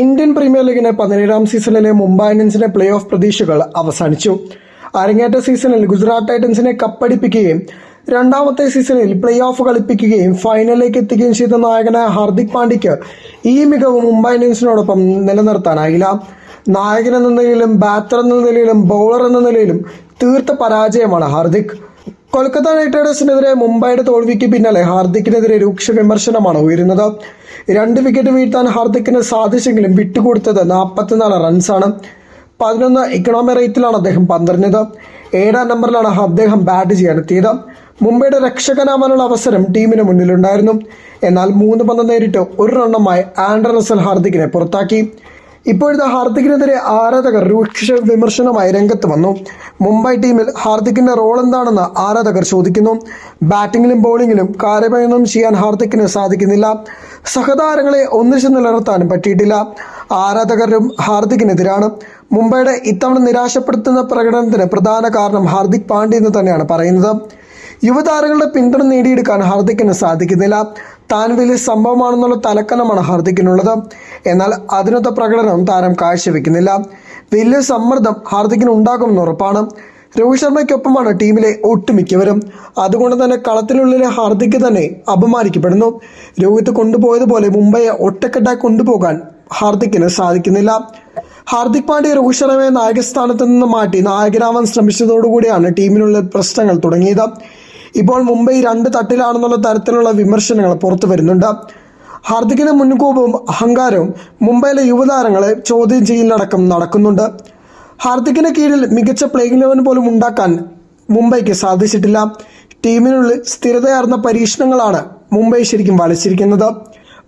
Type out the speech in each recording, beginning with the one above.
Indian premier ലീഗിന് പതിനേഴാം സീസണിലെ മുംബൈ ഇന്ത്യൻസിന്റെ പ്ലേ ഓഫ് പ്രതീക്ഷകൾ അവസാനിച്ചു. അരങ്ങേറ്റ സീസണിൽ ഗുജറാത്ത് ടൈറ്റൻസിനെ കപ്പടിപ്പിക്കുകയും രണ്ടാമത്തെ സീസണിൽ പ്ലേ ഓഫ് കളിപ്പിക്കുകയും ഫൈനലിലേക്ക് എത്തുകയും ചെയ്ത നായകനായ ഹാർദിക് പാണ്ഡ്യയ്ക്ക് ഈ മികവ് മുംബൈ ഇന്ത്യൻസിനോടൊപ്പം നിലനിർത്താനായില്ല. നായകൻ എന്ന നിലയിലും ബാറ്റർ എന്ന നിലയിലും ബൗളർ എന്ന നിലയിലും തീർത്ത പരാജയമാണ് ഹാർദിക്. കൊൽക്കത്ത നൈറ്റ് റൈഡേഴ്സിനെതിരെ മുംബൈയുടെ തോൽവിക്ക് പിന്നാലെ ഹാർദിക്കിനെതിരെ രൂക്ഷ വിമർശനമാണ് ഉയരുന്നത്. രണ്ട് വിക്കറ്റ് വീഴ്ത്താൻ ഹാർദിക്കിന് സാധിച്ചെങ്കിലും വിട്ടുകൊടുത്തത് നാൽപ്പത്തിനാല് റൺസാണ്. പതിനൊന്ന് ഇക്കണോമി റേറ്റിലാണ് അദ്ദേഹം പന്തെറിഞ്ഞത്. ഏഴാം നമ്പറിലാണ് അദ്ദേഹം ബാറ്റ് ചെയ്യാനെത്തിയത്. മുംബൈയുടെ രക്ഷകനാവാനുള്ള അവസരം ടീമിന് മുന്നിലുണ്ടായിരുന്നു. എന്നാൽ മൂന്ന് പന്ത് നേരിട്ട് ഒരു റണ്ണുമായി ആൻഡർ റസൽ ഹാർദിക്കിനെ പുറത്താക്കി. ഇപ്പോഴത്തെ ഹാർദിക്കിനെതിരെ ആരാധകർ രൂക്ഷ വിമർശനമായി രംഗത്ത് വന്നു. മുംബൈ ടീമിൽ ഹാർദിക്കിന്റെ റോൾ എന്താണെന്ന് ആരാധകർ ചോദിക്കുന്നു. ബാറ്റിംഗിലും ബോളിംഗിലും കാര്യമായൊന്നും ചെയ്യാൻ ഹാർദിക്കിന് സാധിക്കുന്നില്ല. സഹതാരങ്ങളെ ഒന്നിച്ചു നിലനിർത്താനും പറ്റിയിട്ടില്ല. ആരാധകരും ഹാർദിക്കിനെതിരാണ്. മുംബൈയുടെ ഇത്തവണ നിരാശപ്പെടുത്തുന്ന പ്രകടനത്തിന് പ്രധാന കാരണം ഹാർദിക് പാണ്ഡ്യ എന്ന് തന്നെയാണ് പറയുന്നത്. യുവതാരങ്ങളുടെ പിന്തുണ നേടിയെടുക്കാൻ ഹാർദിക്കിന് സാധിക്കുന്നില്ല. താൻ വലിയ സംഭവമാണെന്നുള്ള തലക്കനമാണ് ഹാർദിക്കിനുള്ളത്. എന്നാൽ അതിനൊത്ത പ്രകടനം താരം കാഴ്ചവെക്കുന്നില്ല. വലിയ സമ്മർദ്ദം ഹാർദിക്കിന് ഉണ്ടാകുമെന്ന് ഉറപ്പാണ്. രോഹിത് ശർമ്മയ്ക്കൊപ്പമാണ് ടീമിലെ ഒട്ടുമിക്കവരും. അതുകൊണ്ട് തന്നെ കളത്തിനുള്ളിലെ ഹാർദിക്ക് തന്നെ അപമാനിക്കപ്പെടുന്നു. രോഹിത് കൊണ്ടുപോയതുപോലെ മുംബൈയെ ഒറ്റക്കെട്ടായി കൊണ്ടുപോകാൻ ഹാർദിക്കിന് സാധിക്കുന്നില്ല. ഹാർദിക് പാണ്ഡ്യ രോഹിത് ശർമ്മയെ നായകസ്ഥാനത്ത് നിന്ന് മാറ്റി നായകനാവാൻ ശ്രമിച്ചതോടുകൂടിയാണ് ടീമിനുള്ള പ്രശ്നങ്ങൾ തുടങ്ങിയത്. ഇപ്പോൾ മുംബൈ രണ്ട് തട്ടിലാണെന്നുള്ള തരത്തിലുള്ള വിമർശനങ്ങൾ പുറത്തു വരുന്നുണ്ട്. ഹാർദിക്കിന്റെ മുൻകോപവും അഹങ്കാരവും മുംബൈയിലെ യുവതാരങ്ങളെ ചോദ്യം ചെയ്യലടക്കം നടക്കുന്നുണ്ട്. ഹാർദിക്കിന് കീഴിൽ മികച്ച പ്ലേയിങ് ലെവൻ പോലും ഉണ്ടാക്കാൻ മുംബൈക്ക് സാധിച്ചിട്ടില്ല. ടീമിനുള്ളിൽ സ്ഥിരതയാർന്ന പരീക്ഷണങ്ങളാണ് മുംബൈ ശരിക്കും വലിച്ചിരിക്കുന്നത്.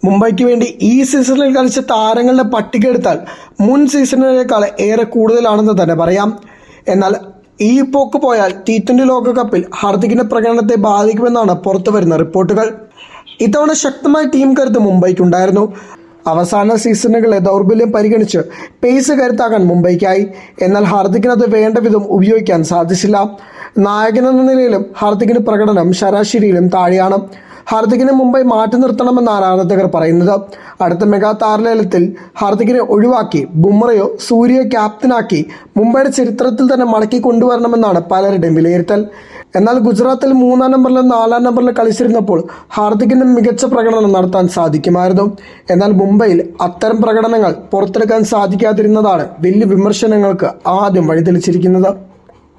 മുംബൈക്ക് വേണ്ടി ഈ സീസണിൽ കളിച്ച താരങ്ങളുടെ പട്ടിക എടുത്താൽ മുൻ സീസണിനേക്കാൾ ഏറെ കൂടുതലാണെന്ന് തന്നെ പറയാം. എന്നാൽ ഈ പോക്ക് പോയാൽ ടി ട്വന്റി ലോകകപ്പിൽ ഹാർദിക്കിന്റെ പ്രകടനത്തെ ബാധിക്കുമെന്നാണ് പുറത്തു വരുന്ന റിപ്പോർട്ടുകൾ. ഇത്തവണ ശക്തമായ ടീം കരുത്ത് മുംബൈക്കുണ്ടായിരുന്നു. അവസാന സീസണുകളിലെ ദൗർബല്യം പരിഗണിച്ച് പേസ് കരുത്താക്കാൻ മുംബൈക്കായി. എന്നാൽ ഹാർദിക്കിനത് വേണ്ട വിധം ഉപയോഗിക്കാൻ സാധിച്ചില്ല. നായകനെന്ന നിലയിലും ഹാർദിക്കിന്റെ പ്രകടനം ശരാശരിയിലും താഴെയാണ്. ഹാർദിക്കിനെ മുംബൈ മാറ്റി നിർത്തണമെന്നാണ് ആരാധകർ പറയുന്നത്. അടുത്ത മെഗാ താരലേലത്തിൽ ഹാർദിക്കിനെ ഒഴിവാക്കി ബുംറയോ സൂര്യയോ ക്യാപ്റ്റനാക്കി മുംബൈയുടെ ചരിത്രത്തിൽ തന്നെ മടക്കി കൊണ്ടുവരണമെന്നാണ് പലരുടെയും വിലയിരുത്തൽ. എന്നാൽ ഗുജറാത്തിൽ മൂന്നാം നമ്പറിലും നാലാം നമ്പറിലും കളിച്ചിരുന്നപ്പോൾ ഹാർദിക്കിന് മികച്ച പ്രകടനം നടത്താൻ സാധിക്കുമായിരുന്നു. എന്നാൽ മുംബൈയിൽ അത്തരം പ്രകടനങ്ങൾ പുറത്തെടുക്കാൻ സാധിക്കാതിരുന്നതാണ് വലിയ വിമർശനങ്ങൾക്ക് ആദ്യം വഴിതെളിച്ചിരിക്കുന്നത്.